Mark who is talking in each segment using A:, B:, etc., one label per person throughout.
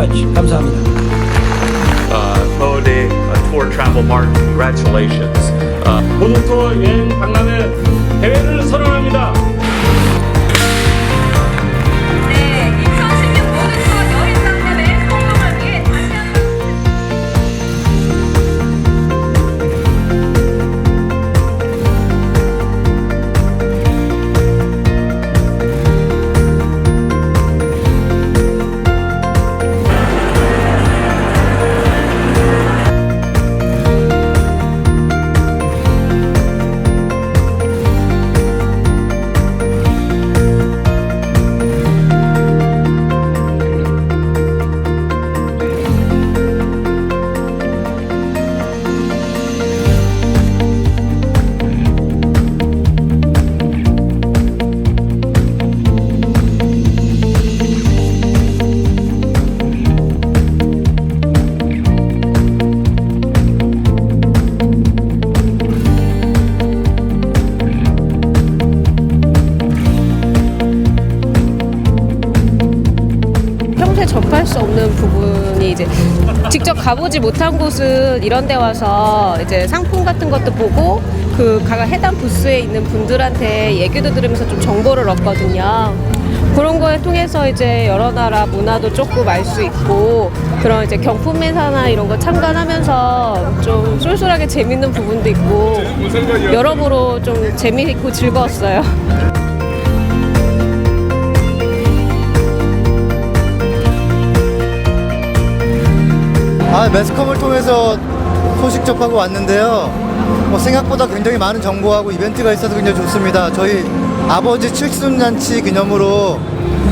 A: much. 감사합니다.
B: uh, Bode uh, Tour Travel Mart, congratulations. Uh,
C: 고속도로 여행 박람회 대회를 선언합니다.
D: 평소에 접할 수 없는 부분이 이제 직접 가보지 못한 곳은 이런 데 와서 이제 상품 같은 것도 보고 그 각 해당 부스에 있는 분들한테 얘기도 들으면서 좀 정보를 얻거든요. 그런 거에 통해서 이제 여러 나라 문화도 조금 알 수 있고 그런 이제 경품 행사나 이런 거 참관하면서 좀 쏠쏠하게 재밌는 부분도 있고 여러모로 좀 재미있고 즐거웠어요.
E: 매스컴을 통해서 소식 접하고 왔는데요. 뭐 생각보다 굉장히 많은 정보하고 이벤트가 있어서 굉장히 좋습니다. 저희 아버지 70년치 기념으로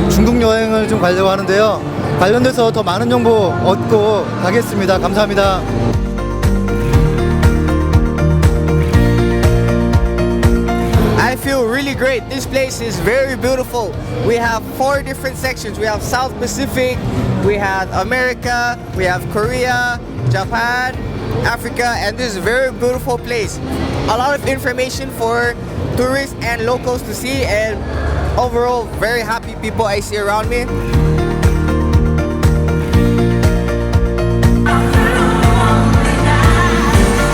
E: 중국 여행을 좀 가려고 하는데요. 관련돼서 더 많은 정보 얻고 가겠습니다. 감사합니다.
F: really great. This place is very beautiful. We have four different sections. We have South Pacific, we have America, we have Korea, Japan, Africa, and this is a very beautiful place. A lot of information for tourists and locals to see, and overall, very happy people I see around me.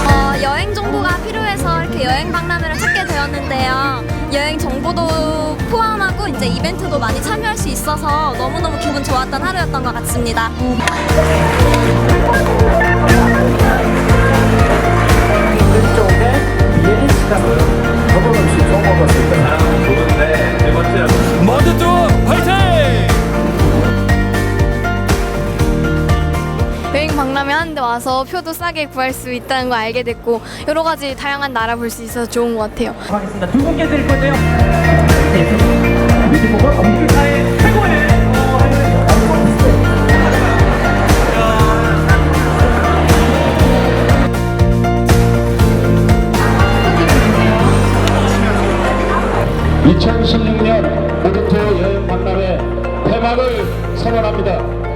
G: 어, 여행 정보가 필요해서 이렇게 여행 박람회를 찾게 되었는데요. 여행 정보도 포함하고 이제 이벤트도 많이 참여할 수 있어서 너무너무 기분 좋았던 하루였던 것 같습니다. 와서 표도 싸게 구할 수 있다는 거 알게 됐고 여러 가지 다양한 나라 볼 수 있어서 좋은 것 같아요.
H: 하겠습니다. 두 분께 드릴 건데요. 뮤직보가 검색사의 최고의 어,
C: 년 모두토 여행 박람회 폐막을 선언합니다.